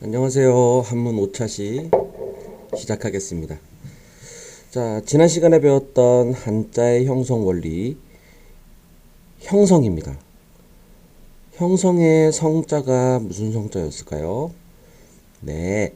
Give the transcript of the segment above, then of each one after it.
안녕하세요. 한문 5차시 시작하겠습니다. 자, 지난 시간에 배웠던 한자의 형성 원리, 형성입니다. 형성의 성자가 무슨 성자였을까요? 네,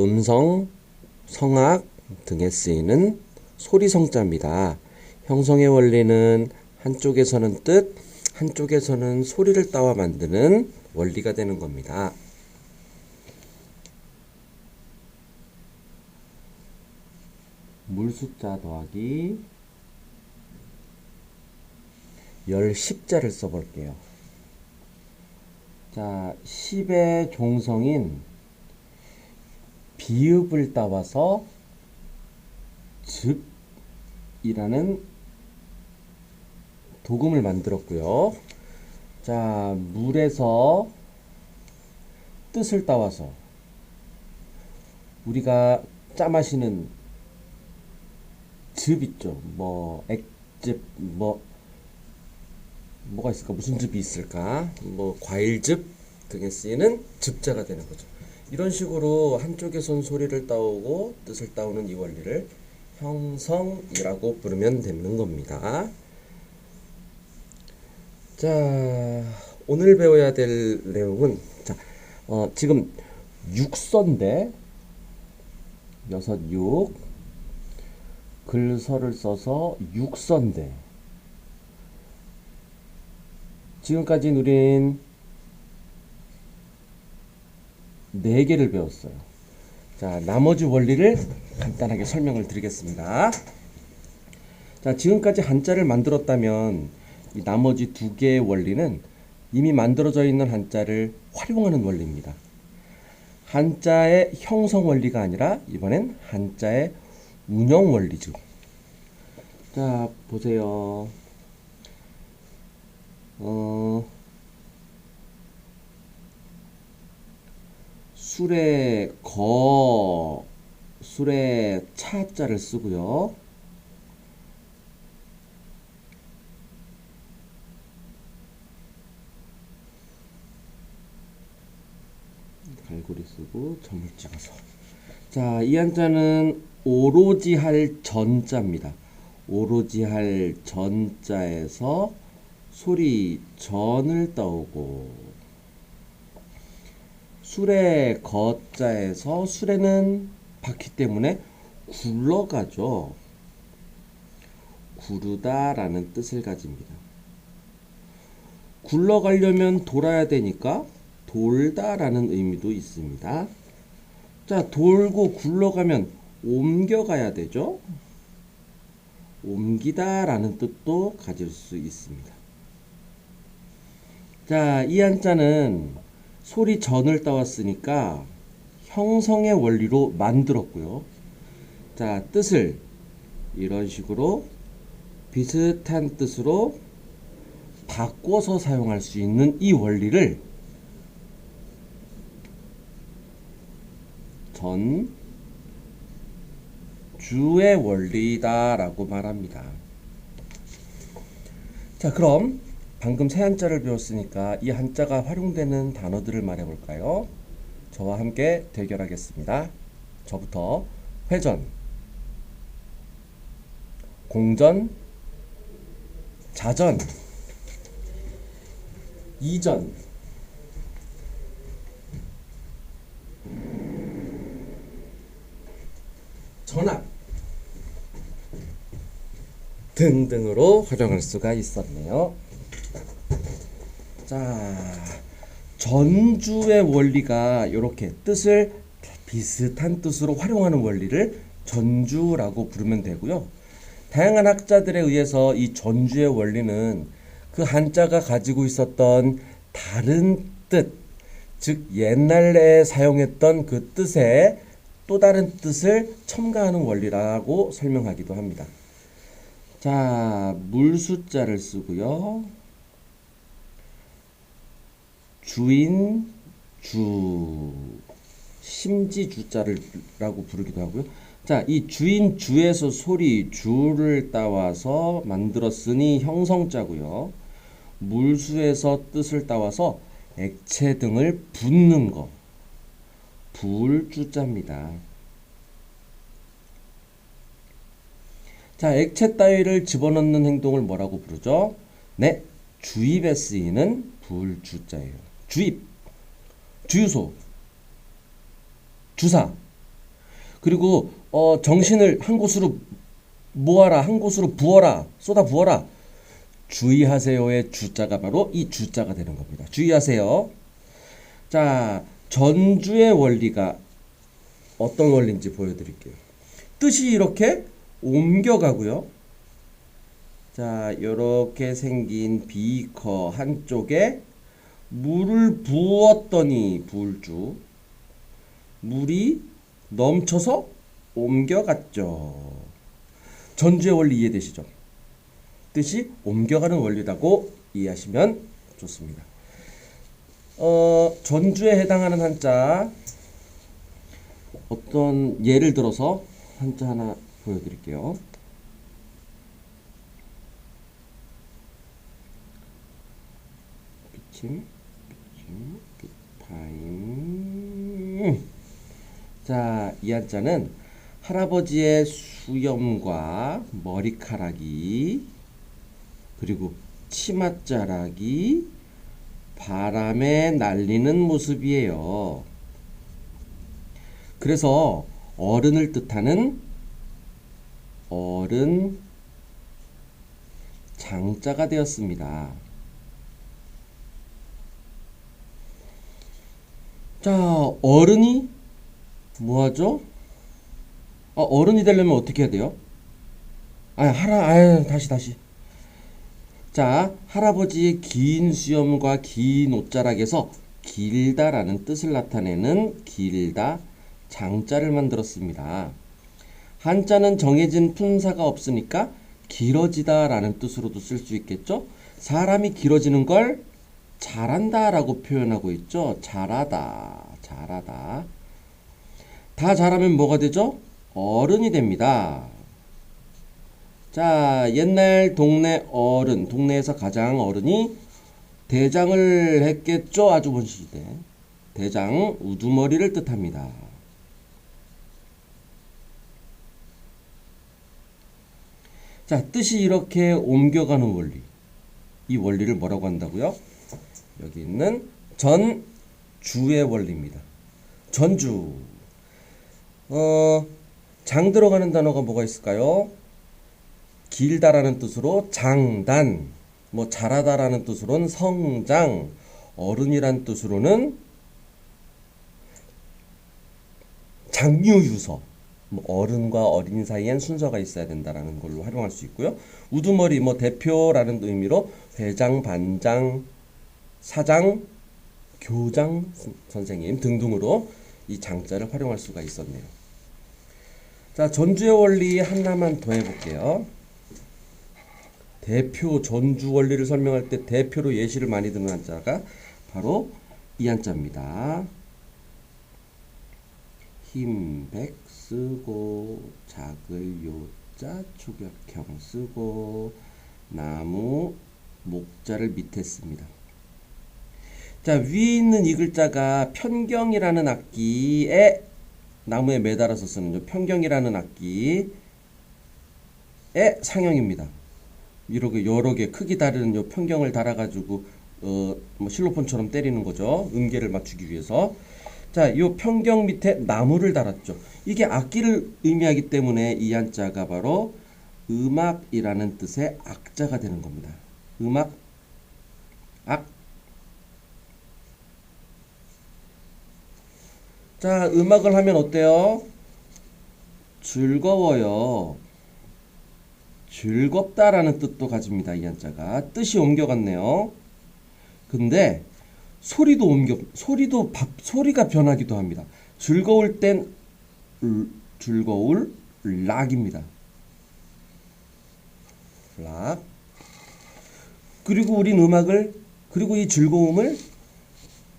음성, 성악 등에 쓰이는 소리 성자입니다. 형성의 원리는 한쪽에서는 뜻, 한쪽에서는 소리를 따와 만드는 원리가 되는 겁니다. 물 숫자 더하기 열 10자를 써볼게요. 자, 10의 종성인 비읍을 따와서 즙이라는 도금을 만들었고요. 자, 물에서 뜻을 따와서 우리가 짜 마시는 즙 있죠. 뭐 액즙 뭐 뭐가 있을까? 무슨 즙이 있을까? 뭐 과일즙 등에 쓰이는 즙자가 되는 거죠. 이런 식으로 한쪽에선 소리를 따오고 뜻을 따오는 이 원리를 형성이라고 부르면 되는 겁니다. 자, 오늘 배워야 될 내용은 자, 어, 지금 육서인데 여섯 육 글서를 써서 육선대. 지금까지 우린 네 개를 배웠어요. 자, 나머지 원리를 간단하게 설명을 드리겠습니다. 자, 지금까지 한자를 만들었다면 이 나머지 두 개의 원리는 이미 만들어져 있는 한자를 활용하는 원리입니다. 한자의 형성 원리가 아니라 이번엔 한자의 운영 원리죠. 자, 보세요. 어, 술에 거, 술에 차자를 쓰고요. 갈고리 쓰고 점을 찍어서. 자, 이 한자는 오로지 할 전자입니다. 오로지 할 전자에서 소리 전을 따오고 술의 거자에서 술에는 바퀴 때문에 굴러가죠. 구르다라는 뜻을 가집니다. 굴러가려면 돌아야 되니까 돌다라는 의미도 있습니다. 자, 돌고 굴러가면 옮겨가야 되죠. 옮기다 라는 뜻도 가질 수 있습니다. 자, 이 한자는 소리 전을 따왔으니까 형성의 원리로 만들었고요. 자, 뜻을 이런 식으로 비슷한 뜻으로 바꿔서 사용할 수 있는 이 원리를 전 주의 원리다라고 말합니다. 자, 그럼 방금 새 한자를 배웠으니까 이 한자가 활용되는 단어들을 말해 볼까요? 저와 함께 대결하겠습니다. 저부터 회전, 공전, 자전, 이전, 전압 등등으로 활용할 수가 있었네요. 자, 전주의 원리가 이렇게 뜻을 비슷한 뜻으로 활용하는 원리를 전주라고 부르면 되고요. 다양한 학자들에 의해서 이 전주의 원리는 그 한자가 가지고 있었던 다른 뜻, 즉 옛날에 사용했던 그 뜻의 또 다른 뜻을 첨가하는 원리라고 설명하기도 합니다. 자, 물 숫자를 쓰고요. 주인, 주, 심지 주자를 라고 부르기도 하고요. 자, 이 주인 주에서 소리 주를 따와서 만들었으니 형성자고요. 물수에서 뜻을 따와서 액체 등을 붓는 거. 불 주자입니다. 자, 액체 따위를 집어넣는 행동을 뭐라고 부르죠? 네, 주입에 쓰이는 불주자예요. 주입, 주유소, 주사. 그리고 어, 정신을 한 곳으로 모아라, 한 곳으로 부어라, 쏟아 부어라. 주의하세요의 주자가 바로 이 주자가 되는 겁니다. 주의하세요. 자, 전주의 원리가 어떤 원리인지 보여드릴게요. 뜻이 이렇게 옮겨가고요. 자, 이렇게 생긴 비커 한쪽에 물을 부었더니 불주 물이 넘쳐서 옮겨갔죠. 전주의 원리 이해되시죠? 뜻이 옮겨가는 원리라고 이해하시면 좋습니다. 어, 전주에 해당하는 한자 어떤 예를 들어서 한자 하나 보여드릴게요. 비침, 비침, 비파임. 자, 이 한자는 할아버지의 수염과 머리카락이 그리고 치맛자락이 바람에 날리는 모습이에요. 그래서 어른을 뜻하는 어른 장자가 되었습니다. 자, 어른이 뭐하죠? 아, 어른이 되려면 어떻게 해야 돼요? 아, 하라, 아, 다시, 다시. 자, 할아버지의 긴 수염과 긴 옷자락에서 길다라는 뜻을 나타내는 길다 장자를 만들었습니다. 한자는 정해진 품사가 없으니까 길어지다 라는 뜻으로도 쓸 수 있겠죠? 사람이 길어지는 걸 잘한다 라고 표현하고 있죠. 잘하다, 잘하다. 다 잘하면 뭐가 되죠? 어른이 됩니다. 자, 옛날 동네 어른, 동네에서 가장 어른이 대장을 했겠죠? 아주 본시대. 대장, 우두머리를 뜻합니다. 자, 뜻이 이렇게 옮겨가는 원리. 이 원리를 뭐라고 한다고요? 여기 있는 전주의 원리입니다. 전주. 어, 장 들어가는 단어가 뭐가 있을까요? 길다라는 뜻으로 장단, 뭐 잘하다라는 뜻으로는 성장, 어른이란 뜻으로는 장유유서, 뭐 어른과 어린 사이엔 순서가 있어야 된다라는 걸로 활용할 수 있고요. 우두머리 뭐 대표라는 의미로 회장, 반장, 사장, 교장 선생님 등등으로 이 장자를 활용할 수가 있었네요. 자, 전주의 원리 하나만 더 해볼게요. 대표 전주 원리를 설명할 때 대표로 예시를 많이 드는 한자가 바로 이 한자입니다. 힘백 쓰고 작을 요자 초격형 쓰고 나무 목자를 밑에 씁니다. 자 위에 있는 이 글자가 편경이라는 악기에 나무에 매달아서 쓰는 편경이라는 악기의 상형입니다. 이렇게 여러 개 크기 다른 요 편경을 달아가지고 어, 뭐 실로폰처럼 때리는 거죠. 음계를 맞추기 위해서. 자, 요 편경 밑에 나무를 달았죠. 이게 악기를 의미하기 때문에 이 한자가 바로 음악이라는 뜻의 악자가 되는 겁니다. 음악, 악. 자, 음악을 하면 어때요? 즐거워요. 즐겁다라는 뜻도 가집니다. 이 한자가 뜻이 옮겨갔네요. 근데 소리도 옮겨 소리도 밥 소리가 변하기도 합니다. 즐거울 땐 을, 즐거울 락입니다. 락. 그리고 우린 음악을 그리고 이 즐거움을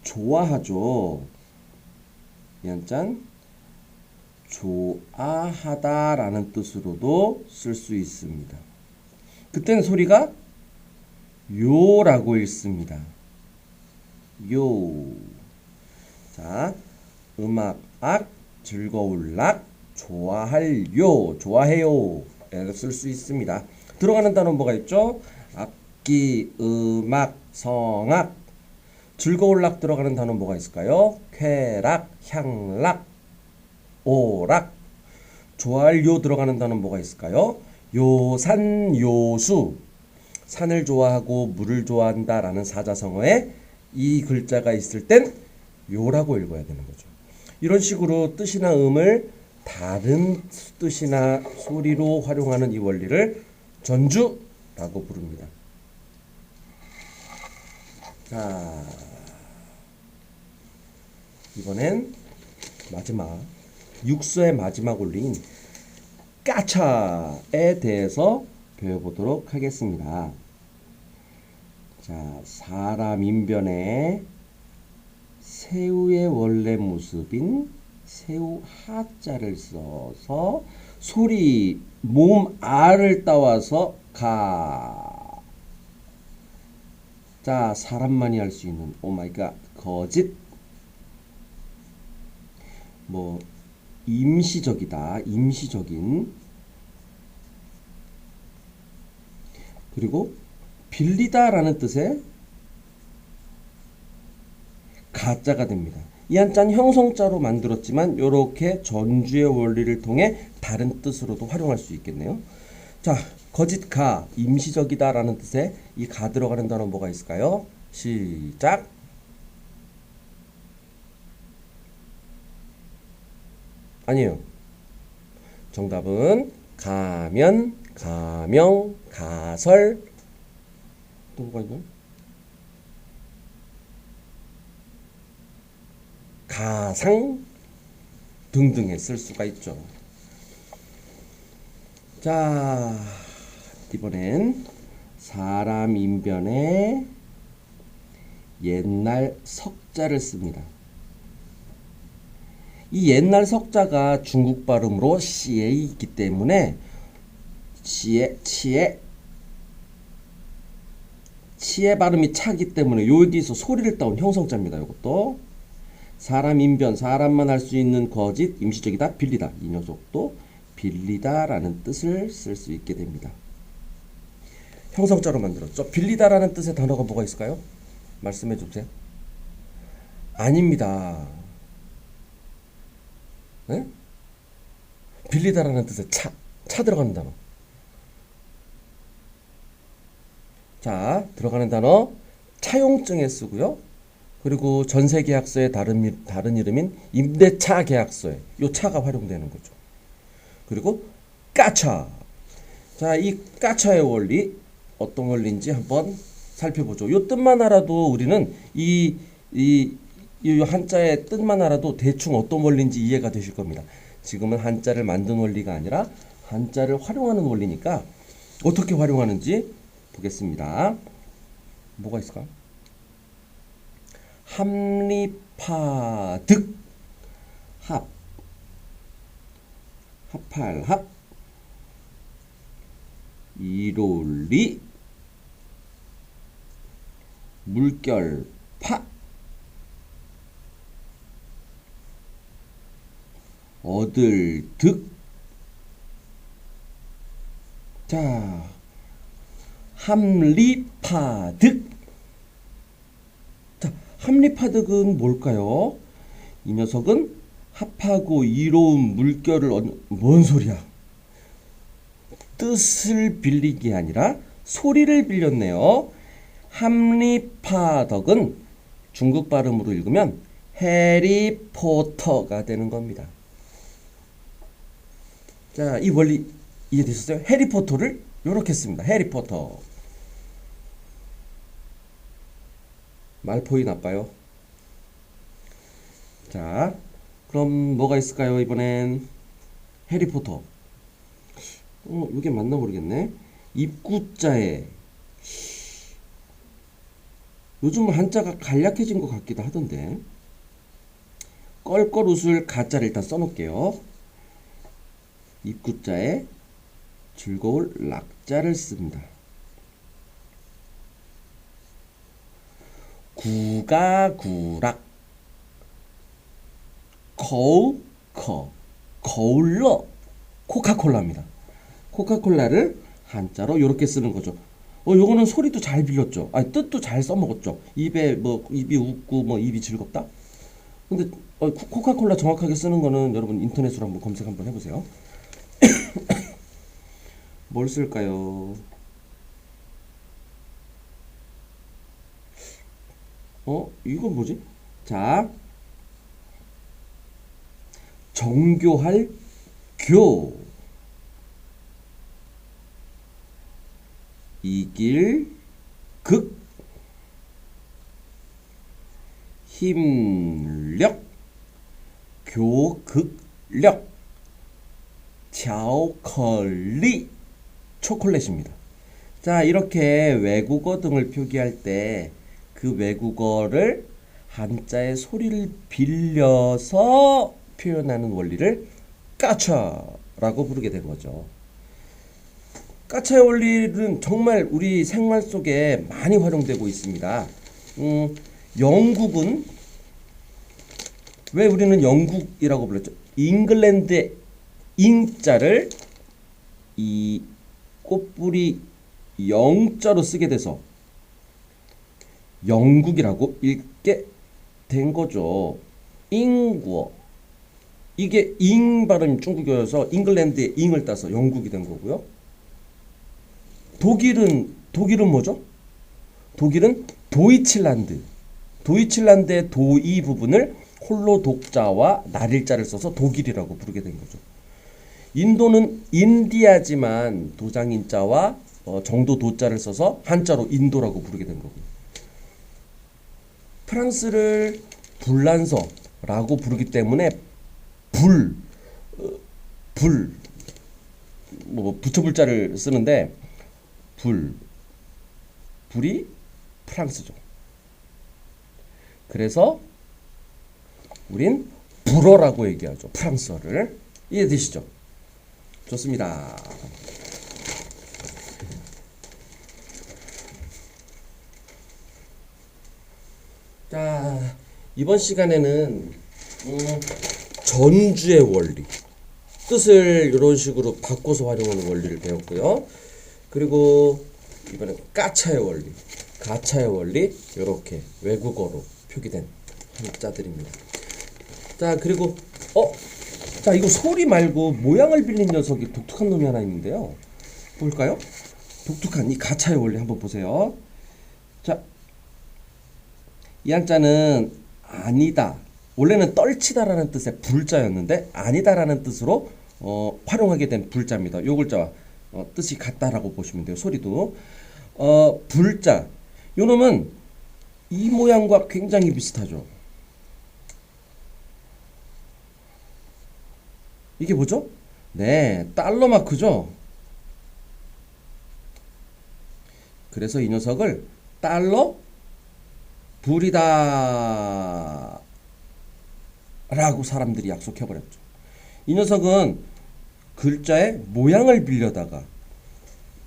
좋아하죠. 이 한자는 좋아하다라는 뜻으로도 쓸 수 있습니다. 그때는 소리가 요라고 읽습니다. 요. 자, 음악 악 즐거울 락 좋아할 요 좋아해요 이렇게 쓸수 있습니다. 들어가는 단어 뭐가 있죠? 악기 음악 성악 즐거울 락 들어가는 단어 뭐가 있을까요? 쾌락 향락 오락 좋아할 요 들어가는 단어 뭐가 있을까요? 요산 요수 산을 좋아하고 물을 좋아한다라는 사자성어에 이 글자가 있을 땐 요라고 읽어야 되는 거죠. 이런 식으로 뜻이나 음을 다른 뜻이나 소리로 활용하는 이 원리를 전주라고 부릅니다. 자, 이번엔 마지막 육서의 마지막 원리인 까차에 대해서 배워보도록 하겠습니다. 자, 사람 인변에 새우의 원래 모습인 새우 하자를 써서 소리 몸 알을 따와서 가. 자, 사람만이 할 수 있는 오 마이 갓 거짓 뭐 임시적이다. 임시적인 그리고 빌리다라는 뜻의 가짜가 됩니다. 이 한자는 형성자로 만들었지만 이렇게 전주의 원리를 통해 다른 뜻으로도 활용할 수 있겠네요. 자, 거짓 가 임시적이다라는 뜻의 이 가 들어가는 단어 뭐가 있을까요? 시작. 아니에요. 정답은 가면, 가명, 가설 또 뭐가 있나? 가상 등등에 쓸 수가 있죠. 자, 이번엔 사람 인변에 옛날 석자를 씁니다. 이 옛날 석자가 중국 발음으로 시에 있기 때문에 시에 치에 치의 발음이 차기 때문에 여기서 소리를 따온 형성자입니다. 이것도 사람 인변 사람만 할 수 있는 거짓 임시적이다 빌리다 이 녀석도 빌리다라는 뜻을 쓸 수 있게 됩니다. 형성자로 만들었죠. 빌리다라는 뜻의 단어가 뭐가 있을까요? 말씀해 주세요. 아닙니다. 네? 빌리다라는 뜻의 차, 차 들어가는 단어. 자, 들어가는 단어 차용증에 쓰고요. 그리고 전세 계약서의 다른, 다른 이름인 임대차 계약서에 요 차가 활용되는 거죠. 그리고 까차. 자, 이 까차의 원리 어떤 원리인지 한번 살펴보죠. 요 뜻만 알아도 우리는 이, 이, 이 한자의 뜻만 알아도 대충 어떤 원리인지 이해가 되실 겁니다. 지금은 한자를 만든 원리가 아니라 한자를 활용하는 원리니까 어떻게 활용하는지 보겠습니다. 뭐가 있을까? 합리파득 합. 합할 합. 이롤리. 물결 파. 얻을 득. 자, 함리파득 합리파득은 뭘까요? 이 녀석은 합하고 이로운 물결을 얻는 뭔 소리야? 뜻을 빌리기 아니라 소리를 빌렸네요. 합리파덕은 중국 발음으로 읽으면 해리포터가 되는 겁니다. 자, 이 원리 이해되셨어요? 해리포터를 이렇게 씁니다. 해리포터. 말포이 나빠요. 자, 그럼 뭐가 있을까요? 이번엔 해리포터. 어, 이게 맞나 모르겠네. 입구자에 요즘 한자가 간략해진 것 같기도 하던데. 껄껄 웃을 가짜를 일단 써놓을게요. 입구자에 즐거울 락자를 씁니다. 구가구락 거울커 거울러 코카콜라입니다. 코카콜라를 한자로 이렇게 쓰는 거죠. 어, 요거는 소리도 잘 빌렸죠. 아니, 뜻도 잘 써먹었죠. 입에 뭐 입이 웃고 뭐 입이 즐겁다. 근데 어, 코- 코카콜라 정확하게 쓰는 거는 여러분 인터넷으로 한번 검색 한번 해보세요. 뭘 쓸까요? 어? 이건 뭐지? 자 정교할 교 이길 극 힘력 교극력 자오컬리 초콜릿입니다. 자, 이렇게 외국어 등을 표기할 때 그 외국어를 한자의 소리를 빌려서 표현하는 원리를 까차라고 부르게 된 거죠. 까차의 원리는 정말 우리 생활 속에 많이 활용되고 있습니다. 음, 영국은 왜 우리는 영국이라고 불렀죠? 잉글랜드의 잉자를 이 꽃뿌리 영자로 쓰게 돼서 영국이라고 읽게 된 거죠. 잉구어. 이게 잉 발음이 중국어여서 잉글랜드의 잉을 따서 영국이 된 거고요. 독일은 독일은 뭐죠? 독일은 도이칠란드. 도이칠란드의 도이 부분을 홀로 독자와 날일자를 써서 독일이라고 부르게 된 거죠. 인도는 인디아지만 도장인자와 어, 정도 도자를 써서 한자로 인도라고 부르게 된 거고요. 프랑스를 불란서라고 부르기 때문에 불, 어, 불, 뭐 붙여불자를 쓰는데 불, 불이 프랑스죠. 그래서 우린 불어라고 얘기하죠. 프랑스어를 이해되시죠? 좋습니다. 자, 이번 시간에는 음, 전주의 원리, 뜻을 이런 식으로 바꿔서 활용하는 원리를 배웠고요. 그리고 이번엔 까차의 원리, 가차의 원리 이렇게 외국어로 표기된 한자들입니다. 자, 그리고 어, 자 이거 소리 말고 모양을 빌린 녀석이 독특한 놈이 하나 있는데요. 볼까요? 독특한 이 가차의 원리 한번 보세요. 자, 이 한자는 아니다. 원래는 떨치다라는 뜻의 불자였는데 아니다라는 뜻으로 어, 활용하게 된 불자입니다. 요 글자와 어, 뜻이 같다라고 보시면 돼요. 소리도 어, 불자. 요 놈은 이 모양과 굉장히 비슷하죠. 이게 뭐죠? 네, 달러 마크죠. 그래서 이 녀석을 달러 불이다 라고 사람들이 약속해버렸죠. 이 녀석은 글자의 모양을 빌려다가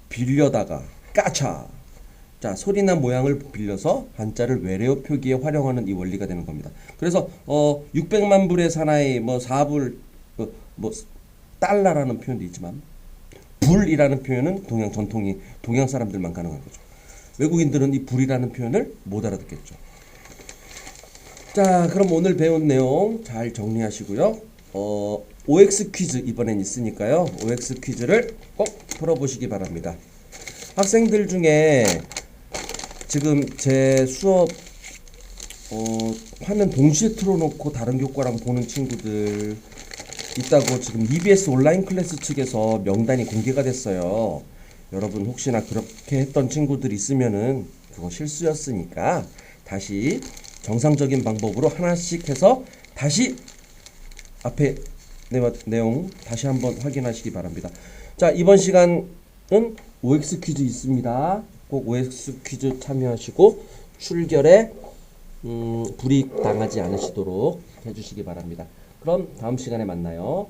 빌려다가 까차 자 소리나 모양을 빌려서 한자를 외래어 표기에 활용하는 이 원리가 되는 겁니다. 그래서 어 600만 불의 사나이 뭐 4불 어, 뭐 달러라는 표현도 있지만 불이라는 표현은 동양 전통이 동양 사람들만 가능한 거죠. 외국인들은 이 불이라는 표현을 못 알아듣겠죠. 자, 그럼 오늘 배운 내용 잘 정리하시고요. 어, OX 퀴즈 이번엔 있으니까요. OX 퀴즈를 꼭 풀어보시기 바랍니다. 학생들 중에 지금 제 수업 어, 화면 동시에 틀어놓고 다른 교과랑 보는 친구들 있다고 지금 EBS 온라인 클래스 측에서 명단이 공개가 됐어요. 여러분 혹시나 그렇게 했던 친구들 있으면은 그거 실수였으니까 다시 정상적인 방법으로 하나씩 해서 다시 앞에 내- 내용 다시 한번 확인하시기 바랍니다. 자, 이번 시간은 OX 퀴즈 있습니다. 꼭 OX 퀴즈 참여하시고 출결에 음, 불이익 당하지 않으시도록 해주시기 바랍니다. 그럼 다음 시간에 만나요.